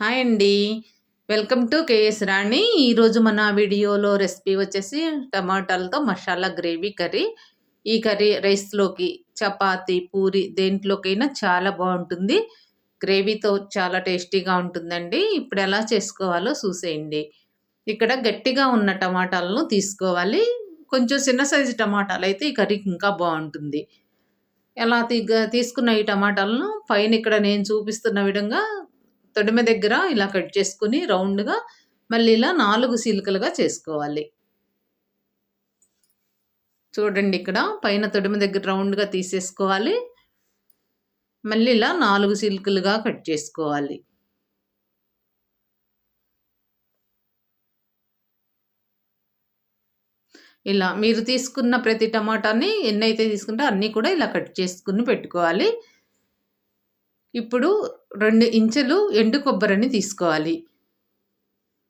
Hi అండి. Welcome to KS Rani. ఈరోజు మన వీడియోలో రెసిపీ వచ్చేసి టమాటాలతో మసాలా గ్రేవీ కర్రీ. ఈ కర్రీ రైస్లోకి చపాతి పూరి దేంట్లోకైనా చాలా బాగుంటుంది. గ్రేవీతో చాలా టేస్టీగా ఉంటుందండి. ఇప్పుడు ఎలా చేసుకోవాలో చూసేయండి. ఇక్కడ గట్టిగా ఉన్న టమాటాలను తీసుకోవాలి. కొంచెం చిన్న సైజు టమాటాలు అయితే ఈ కర్రీకి ఇంకా బాగుంటుంది. ఎలా తీసుకున్న ఈ టమాటాలను పైన ఇక్కడ నేను చూపిస్తున్న విధంగా తొడిమ దగ్గర ఇలా కట్ చేసుకుని రౌండ్గా మళ్ళీ ఇలా నాలుగు సీలికలుగా చేసుకోవాలి. చూడండి ఇక్కడ పైన తొడిమ దగ్గర రౌండ్గా తీసేసుకోవాలి. మళ్ళీ ఇలా నాలుగు సిల్కులుగా కట్ చేసుకోవాలి. ఇలా మీరు తీసుకున్న ప్రతి టమాటాని ఎన్నైతే తీసుకుంటే అన్నీ కూడా ఇలా కట్ చేసుకుని పెట్టుకోవాలి. ఇప్పుడు రెండు ఇంచులు ఎండు కొబ్బరిని తీసుకోవాలి.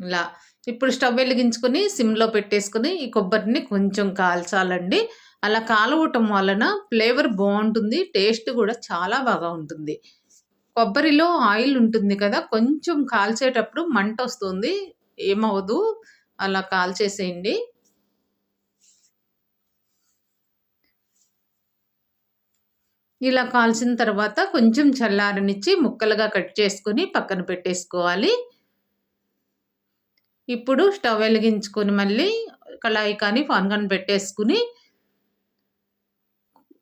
ఇలా ఇప్పుడు స్టవ్ వెలిగించుకొని సిమ్లో పెట్టేసుకొని ఈ కొబ్బరిని కొంచెం కాల్చాలండి. అలా కాలవటం వలన ఫ్లేవర్ బాగుంటుంది టేస్ట్ కూడా చాలా బాగా ఉంటుంది. కొబ్బరిలో ఆయిల్ ఉంటుంది కదా కొంచెం కాల్చేటప్పుడు మంట వస్తుంది. ఏమవదు అలా కాల్చేసేయండి. ఇలా కాల్చిన తర్వాత కొంచెం చల్లారనిచ్చి ముక్కలుగా కట్ చేసుకొని పక్కన పెట్టేసుకోవాలి. ఇప్పుడు స్టవ్ వెలిగించుకొని మళ్ళీ కళాయి కానీ పాన్ కానీ పెట్టేసుకుని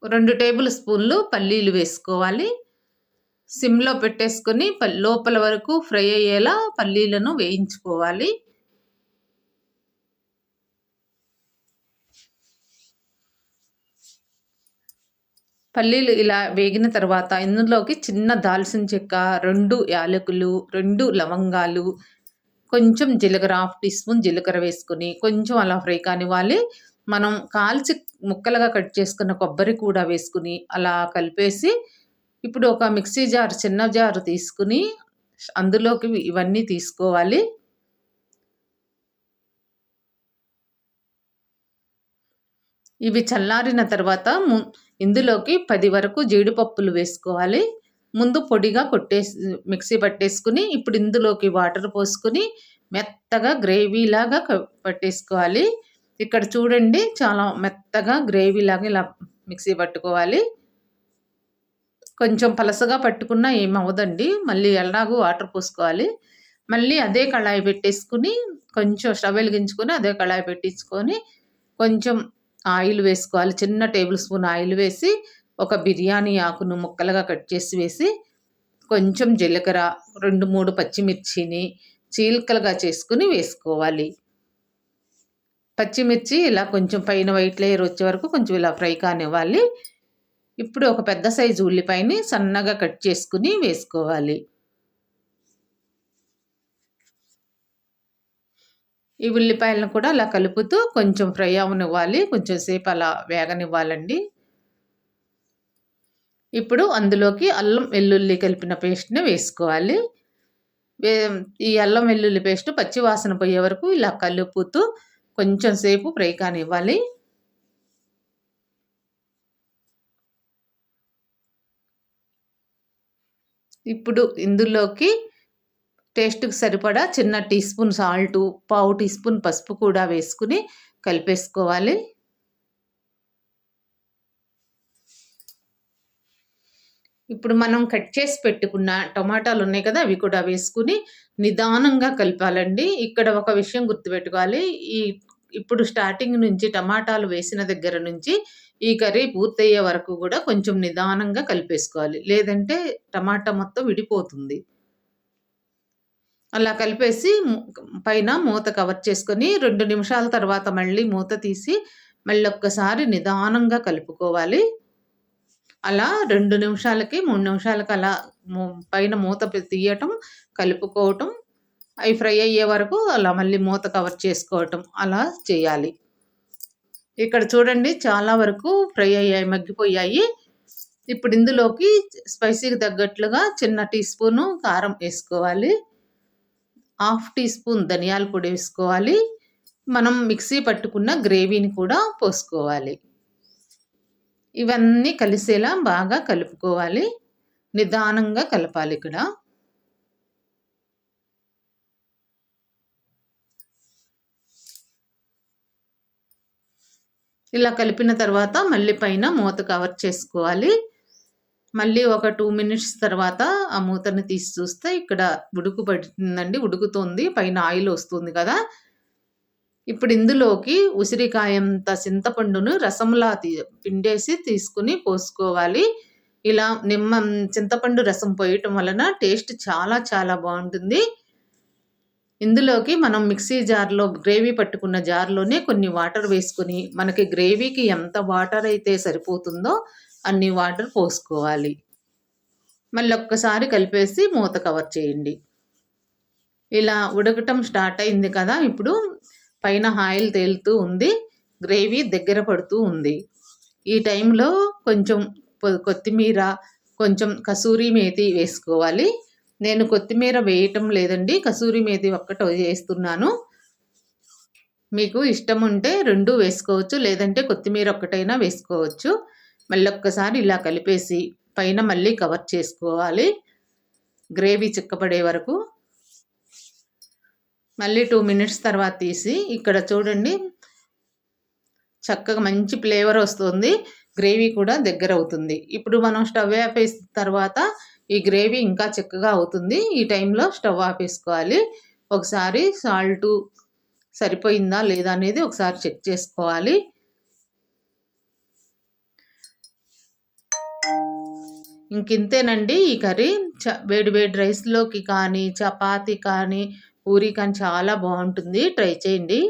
రెండు టేబుల్ స్పూన్లు పల్లీలు వేసుకోవాలి. సిమ్లో పెట్టేసుకొని లోపల వరకు ఫ్రై అయ్యేలా పల్లీలను వేయించుకోవాలి. పల్లీలు ఇలా వేగిన తర్వాత ఇందులోకి చిన్న దాల్చిన చెక్క రెండు యాలకులు రెండు లవంగాలు కొంచెం జీలకర్ర హాఫ్ టీ స్పూన్ జీలకర్ర వేసుకొని కొంచెం అలా ఫ్రై కానివ్వాలి. మనం కాల్చి ముక్కలుగా కట్ చేసుకున్న కొబ్బరి కూడా వేసుకుని అలా కలిపేసి ఇప్పుడు ఒక మిక్సీ జార్ చిన్న జారు తీసుకుని అందులోకి ఇవన్నీ తీసుకోవాలి. ఇవి చల్లారిన తర్వాత ఇందులోకి పది వరకు జీడిపప్పులు వేసుకోవాలి. ముందు పొడిగా కొట్టేసి మిక్సీ పట్టేసుకుని ఇప్పుడు ఇందులోకి వాటర్ పోసుకుని మెత్తగా గ్రేవీలాగా పట్టేసుకోవాలి. ఇక్కడ చూడండి చాలా మెత్తగా గ్రేవీలాగా ఇలా మిక్సీ పట్టుకోవాలి. కొంచెం పలసగా పట్టుకున్నా ఏమవదండి మళ్ళీ ఎలాగూ వాటర్ పోసుకోవాలి. మళ్ళీ అదే కళాయి పెట్టేసుకుని కొంచెం స్టవ్ వెలిగించుకొని అదే కళాయి పెట్టించుకొని కొంచెం ఆయిల్ వేసుకోవాలి. చిన్న టేబుల్ స్పూన్ ఆయిల్ వేసి ఒక బిర్యానీ ఆకును ముక్కలుగా కట్ చేసి వేసి కొంచెం జీలకర్ర రెండు మూడు పచ్చిమిర్చిని చీలికలుగా చేసుకుని వేసుకోవాలి. పచ్చిమిర్చి ఇలా కొంచెం పైన వైట్ లేయర్ వచ్చే వరకు కొంచెం ఇలా ఫ్రై కానివ్వాలి. ఇప్పుడు ఒక పెద్ద సైజు ఉల్లిపాయని సన్నగా కట్ చేసుకుని వేసుకోవాలి. ఈ ఉల్లిపాయలను కూడా అలా కలుపుతూ కొంచెం ఫ్రై అవనివ్వాలి. కొంచెం సేపు అలా వేగనివ్వాలండి. ఇప్పుడు అందులోకి అల్లం వెల్లుల్లి కలిపిన పేస్ట్ని వేసుకోవాలి. ఈ అల్లం వెల్లుల్లి పేస్ట్ పచ్చి వాసన పోయే వరకు ఇలా కలుపుతూ కొంచెం సేపు ఫ్రై కానివ్వాలి. ఇప్పుడు ఇందులోకి టేస్ట్కి సరిపడా చిన్న టీ స్పూన్ సాల్టు పావు టీ స్పూన్ పసుపు కూడా వేసుకుని కలిపేసుకోవాలి. ఇప్పుడు మనం కట్ చేసి పెట్టుకున్న టమాటాలు ఉన్నాయి కదా అవి కూడా వేసుకుని నిదానంగా కలపాలండి. ఇక్కడ ఒక విషయం గుర్తుపెట్టుకోవాలి. ఈ ఇప్పుడు స్టార్టింగ్ నుంచి టమాటాలు వేసిన దగ్గర నుంచి ఈ కర్రీ పూర్తయ్యే వరకు కూడా కొంచెం నిదానంగా కలిపేసుకోవాలి. లేదంటే టమాటా మొత్తం విడిపోతుంది. అలా కలిపేసి పైన మూత కవర్ చేసుకొని రెండు నిమిషాల తర్వాత మళ్ళీ మూత తీసి మళ్ళీ ఒక్కసారి నిదానంగా కలుపుకోవాలి. అలా రెండు నిమిషాలకి మూడు నిమిషాలకి అలా పైన మూత తీయటం కలుపుకోవటం అవి ఫ్రై అయ్యే వరకు అలా మళ్ళీ మూత కవర్ చేసుకోవటం అలా చేయాలి. ఇక్కడ చూడండి చాలా వరకు ఫ్రై అయ్యాయి మగ్గిపోయాయి. ఇప్పుడు ఇందులోకి స్పైసీకి తగ్గట్లుగా చిన్న టీ స్పూను కారం వేసుకోవాలి. హాఫ్ టీ స్పూన్ ధనియాల పొడి వేసుకోవాలి. మనం మిక్సీ పట్టుకున్న గ్రేవీని కూడా పోసుకోవాలి. ఇవన్నీ కలిసేలా బాగా కలుపుకోవాలి. నిదానంగా కలపాలి ఇక్కడ. ఇలా కలిపిన తర్వాత మళ్ళీ పైన మూత కవర్ చేసుకోవాలి. మళ్ళీ ఒక టూ మినిట్స్ తర్వాత ఆ మూతని తీసి చూస్తే ఇక్కడ ఉడుకు పడుతుందండి ఉడుకుతుంది పైన ఆయిల్ వస్తుంది కదా. ఇప్పుడు ఇందులోకి ఉసిరికాయంత చింతపండును రసంలా తీ పిండేసి తీసుకుని పోసుకోవాలి ఇలా నిమ్మ చింతపండు రసం పోయటం వలన టేస్ట్ చాలా చాలా బాగుంటుంది. ఇందులోకి మనం మిక్సీ జార్లో గ్రేవీ పట్టుకున్న జార్లోనే కొన్ని వాటర్ వేసుకుని మనకి గ్రేవీకి ఎంత వాటర్ అయితే సరిపోతుందో అన్ని వాటర్ పోసుకోవాలి. మళ్ళీ ఒక్కసారి కలిపేసి మూత కవర్ చేయండి. ఇలా ఉడకటం స్టార్ట్ అయింది కదా ఇప్పుడు పైన ఆయిల్ తేలుతూ ఉంది గ్రేవీ దగ్గర పడుతూ ఉంది. ఈ టైంలో కొంచెం కొత్తిమీర కొంచెం కసూరి మేతి వేసుకోవాలి. నేను కొత్తిమీర వేయటం లేదండి కసూరి మేతి ఒక్కటి వేస్తున్నాను. మీకు ఇష్టం ఉంటే రెండు వేసుకోవచ్చు లేదంటే కొత్తిమీర ఒక్కటైనా వేసుకోవచ్చు. మళ్ళీ ఒక్కసారి ఇలా కలిపేసి పైన మళ్ళీ కవర్ చేసుకోవాలి. గ్రేవీ చిక్కపడే వరకు మళ్ళీ టూ మినిట్స్ తర్వాత తీసి ఇక్కడ చూడండి. చక్కగా మంచి ఫ్లేవర్ వస్తుంది. గ్రేవీ కూడా దగ్గర అవుతుంది. ఇప్పుడు మనం స్టవ్ ఆపేసిన తర్వాత ఈ గ్రేవీ ఇంకా చిక్కగా అవుతుంది. ఈ టైంలో స్టవ్ ఆపేసుకోవాలి. ఒకసారి సాల్టు సరిపోయిందా లేదా అనేది ఒకసారి చెక్ చేసుకోవాలి. ఇంకింతేనండి ఈ కర్రీ. చ వేడి వేడి రైస్లోకి కానీ చపాతి కానీ పూరి కానీ చాలా బాగుంటుంది. ట్రై చేయండి.